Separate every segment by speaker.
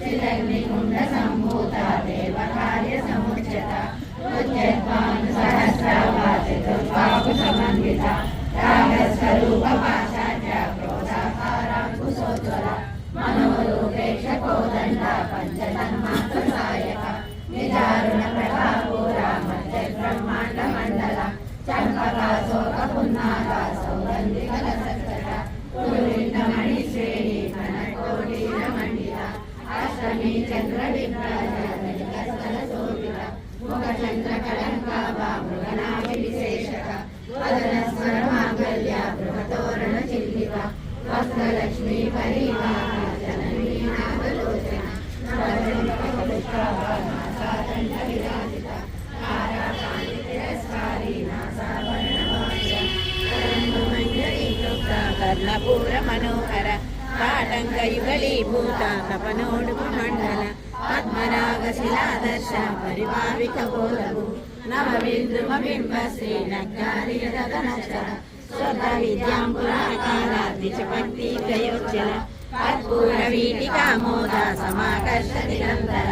Speaker 1: చిరగ్నికుండ
Speaker 2: కర్ణపూర మనోహర పాటంగ యుగళీభూత తపనోడుపు మండల పద్మనాగ శిలాదర్శ పరిభావిక బోధము నవ బిందుమ బింబ శ్రీ నగ్గారి రథనచర స్వత విద్యాం పురాకారాది చ భక్తి ప్రయోజ్యల కర్పూర వీటికా మోద సమాకర్ష నిరంతర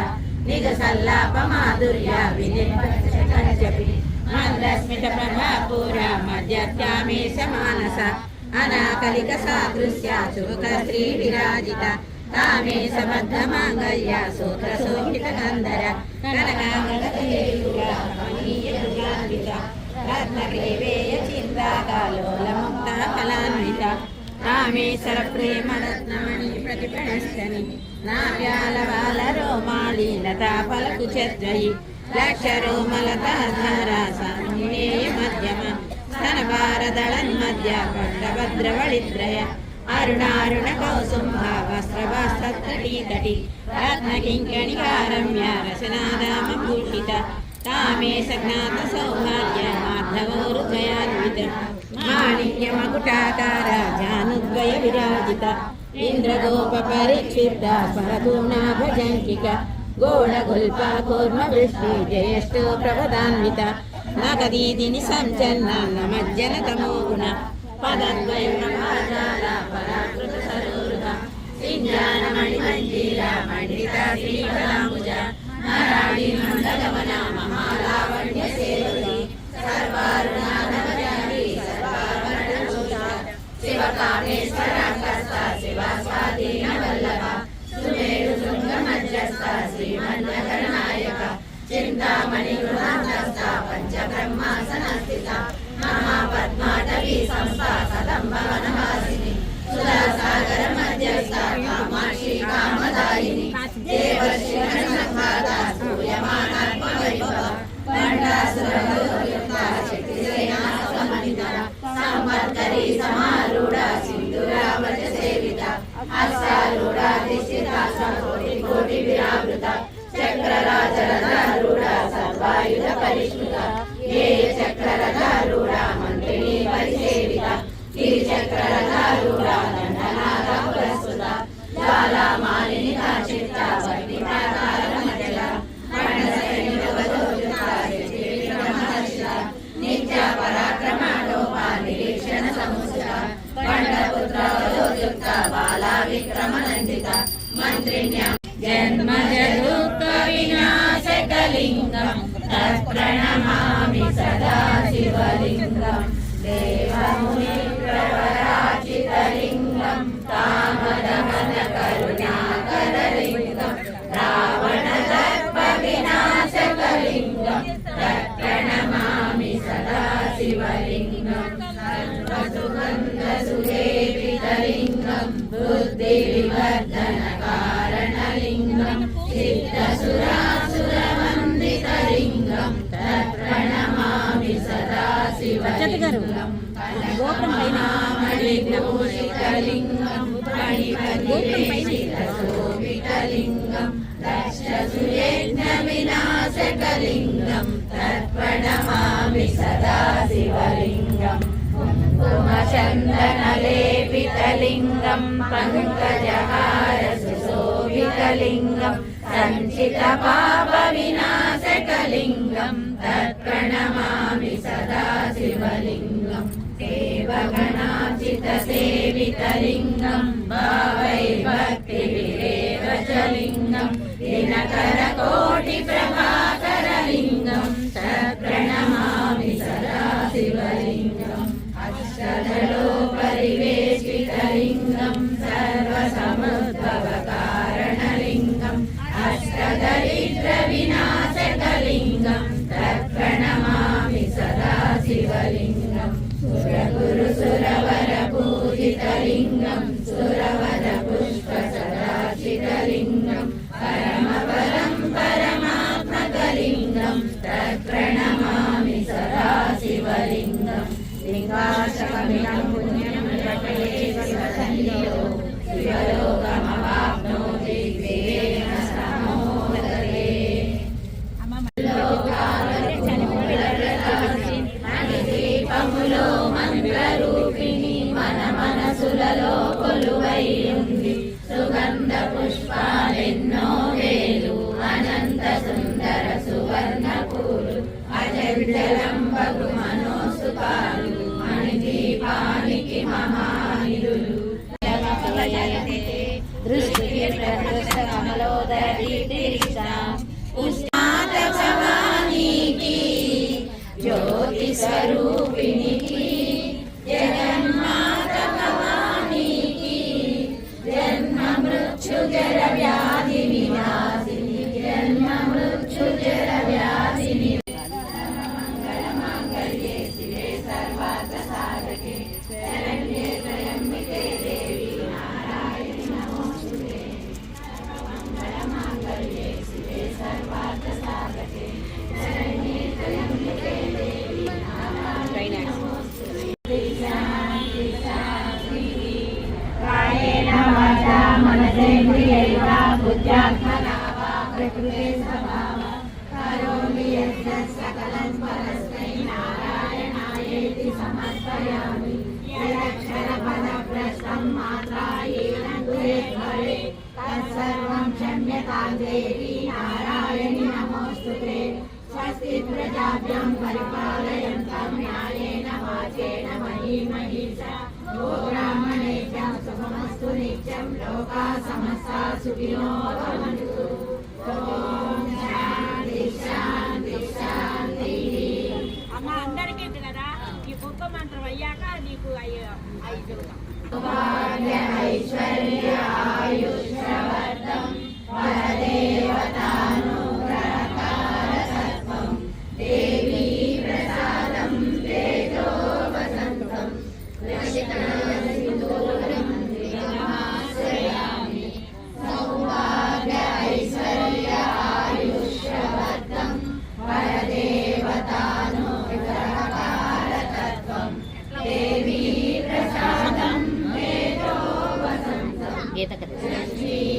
Speaker 2: నిజ సల్లాప మాధుర్య వినిపి మందస్మిత ప్రభాపూర మధ్యత్యామేశ మానస అనాకలిక సాదృశ్య శుభక స్త్రీ విరాజిత తామే సమర్థ మాంగళ్య సూత్ర శోభిత గంధర కనకాంగీయ రత్నగ్రీవేయ చింతాకాలోల ముక్త ఫలాన్విత రామేశ్వర ప్రేమ రత్నమణి ప్రతిపణస్తని నావ్యాల బాల రోమాళి లతా పలకు చద్వయి లక్ష రోమలతాధార సాంజనేయ మధ్యమ స్తన భారదళన్మధ్య పట్టభద్రవళిద్రయ అరుణారుణ కౌసుంభ వస్త్రవస్త్రటీతటి రత్న కింకణికారమ్య రసనాదామ భూషిత తామేశ జ్ఞాత సౌభాగ్య మాధవోరు జయాన్విత మాణిక్య మకుటాకార జానుద్వయ నగదీది ఇంద్రగోప మజ్జన తమోగుణ పదద్వయం నమాజాల పరాకృత సరూరుగా ప్రభదాన్విత నగదీదిని మంజీల మండిత శ్రీకలాంబుజ నారాయణ శివలింగం గోపురం పైన
Speaker 1: వినాశకలింగం సదా శివలింగం కుంకుమచందనలేపితలింగం పంకజహార సుశోభితలింగం సంచిత పాప వినాశకలింగం తత్ప్రణమామి సదా శివలింగం దేవగణాచిత సేవితలింగం భావై భక్తి విరేవ చ
Speaker 2: మహానిధులు దృష్టి కమలోదరి ఉష్ణాత జ్యోతి స్వరూపిణికి कृते स्वभाव
Speaker 3: करोमि यस्य
Speaker 2: सकलं परस्मै नारायणायेति समर्पयामि यदक्षरपदभ्रष्टं मात्रा येन गुरे भवे तत्सर्वं क्षम्यता देवी नारायणि नमोऽस्तु ते स्वस्ति प्रजाभ्यं परिपालयन्तं न्यायेन वाचेन महीमही च गो ब्राह्मणेभ्यः सुखमस्तु नित्यं लोकाः समस्ता सुखिनो Bye. Bye. 贅沢です
Speaker 3: ね。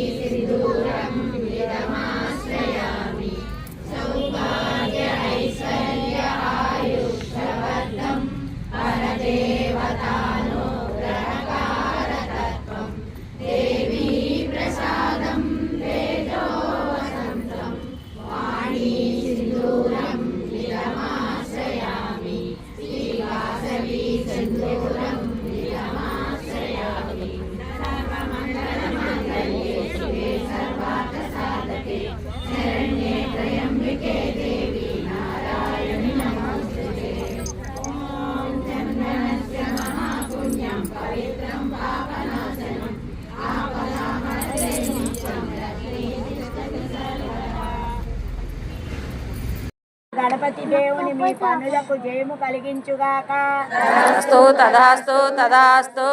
Speaker 3: దేవుని మీ పనులకు జయము కలిగించుగాక.
Speaker 4: తదాస్తు తదాస్తు. తదాస్తు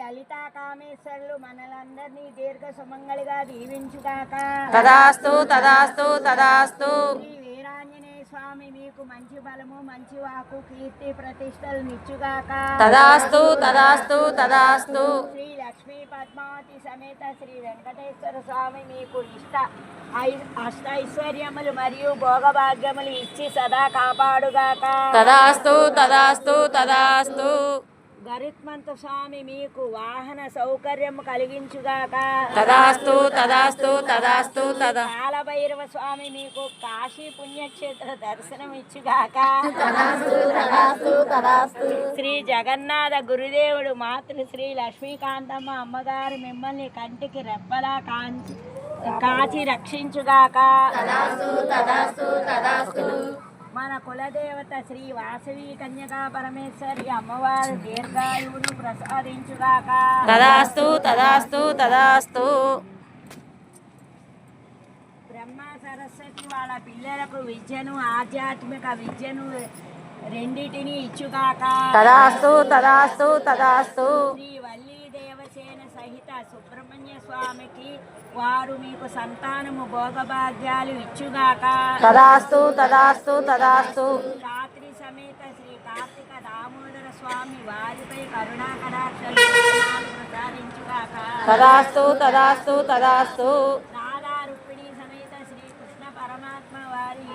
Speaker 3: లలితా కామేశ్వరులు మనలందరినీ దీర్ఘ సుమంగళిగా దీవించుగాక.
Speaker 4: తదాస్తు తదాస్తు తదాస్తు.
Speaker 3: బలము మంచి వాకు కీర్తి ప్రతిష్టలు నిచ్చుగాక.
Speaker 4: తదాస్తు తదాస్తు తదాస్తు.
Speaker 3: శ్రీ లక్ష్మీ పద్మావతి సమేత శ్రీ వెంకటేశ్వర స్వామి మీకు ఇష్ట ఐ- అష్టైశ్వర్యములు మరియు భోగభాగ్యములు ఇచ్చి సదా కాపాడుగాక.
Speaker 4: తదాస్తు తదాస్తు తదాస్తు.
Speaker 3: గరుత్మంత స్వామి మీకు వాహన సౌకర్యము కలిగించుగాక.
Speaker 4: తదాస్తు తదాస్తు తదాస్తు తదా.
Speaker 3: కాలభైరవ స్వామి మీకు కాశీ పుణ్యక్షేత్ర దర్శనం ఇచ్చుగాక శ్రీ జగన్నాథ గురుదేవుడు మాతృ శ్రీ లక్ష్మీకాంతమ్మ అమ్మగారు మిమ్మల్ని కంటికి రెప్పలా కాంచి కాచి రక్షించుగాక.
Speaker 2: తదాస్తు తదాస్తు తదాస్తు.
Speaker 3: మన కులదేవత శ్రీ వాసవి కన్యకా పరమేశ్వరి అమ్మవారి దీర్ఘాయువును ప్రసాదించుగాక.
Speaker 4: తదాస్తు తదాస్తు తదాస్తు.
Speaker 3: బ్రహ్మ సరస్వతి వాళ్ళ పిల్లలకు విద్యను ఆధ్యాత్మిక విద్యను రెండిటిని ఇచ్చుగాక.
Speaker 4: తదాస్తు తదాస్తు తదాస్తు.
Speaker 3: శ్రీ వల్లీ దేవసేన సహిత సుబ్రహ్మణ్య స్వామికి వారు మీకు సంతానము భోగభాగ్యాలు ఇచ్చుగాక.
Speaker 4: తదాస్తు తదాస్తు తదాస్తు.
Speaker 3: రాత్రి సమేత శ్రీ కార్తీక దామోదర స్వామి వారిపై కరుణా కటాక్షలు ప్రసాదించుగాక.
Speaker 4: తదాస్తు తదాస్తు తదాస్తు.
Speaker 3: రాధా రుక్మిణి సమేత శ్రీ కృష్ణ పరమాత్మ వారి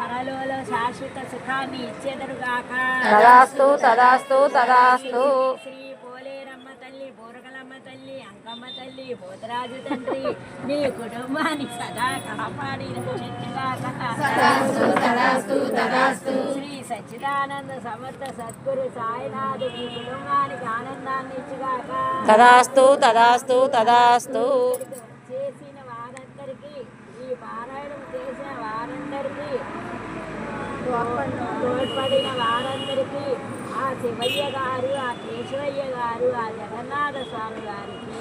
Speaker 3: పరలోలో శాశ్వత సుఖాన్ని ఇచ్చేదరుగాక.
Speaker 4: తదాస్తు తదాస్తు తదాస్తు.
Speaker 3: శ్రీ తల్లి బోరగలమ్మ తల్లి అంకమ్మ తల్లి పోతరాజు తండ్రి నీ కుటుంబాన్ని సదా కాపాడి శ్రీ సచ్చిదానంద సమర్థ సద్గురు సాయినాథు మీ కుటుంబానికి ఆనందాన్ని ఇచ్చుగాక.
Speaker 4: తదాస్తు తదాస్తు తదాస్తు
Speaker 3: చేసిన వారందరికీ ఈ పారాయణం చేసిన వారందరికీ తోడ్పడిన వారందరికీ ఆ శివయ్య గారు ఆ కేశవయ్య గారు ఆ జగన్నాథ స్వామి గారికి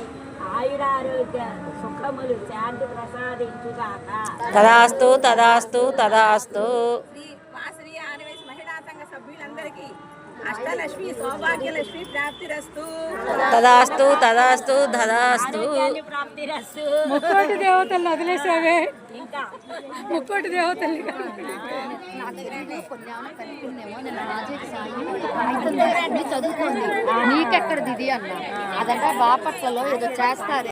Speaker 3: ఆయురారోగ్య సుఖములు శాంతి ప్రసాదించుగాక.
Speaker 4: తదాస్తు తదాస్తు తదాస్తు.
Speaker 5: అష్టలక్ష్మి సౌభాగ్యలక్ష్మి ప్రాప్తిరస్తు.
Speaker 4: తదాస్తు తదాస్తు తదాస్తు
Speaker 6: ముక్కోటి దేవతలను వదిలేసావే.
Speaker 3: ఇంకా?
Speaker 6: ముక్కోటి దేవతల్ని
Speaker 7: చదువుకోండి. నీకెక్కడిది ఇది అన్న? అదంటే బాపట్లలో ఏదో చేస్తారు.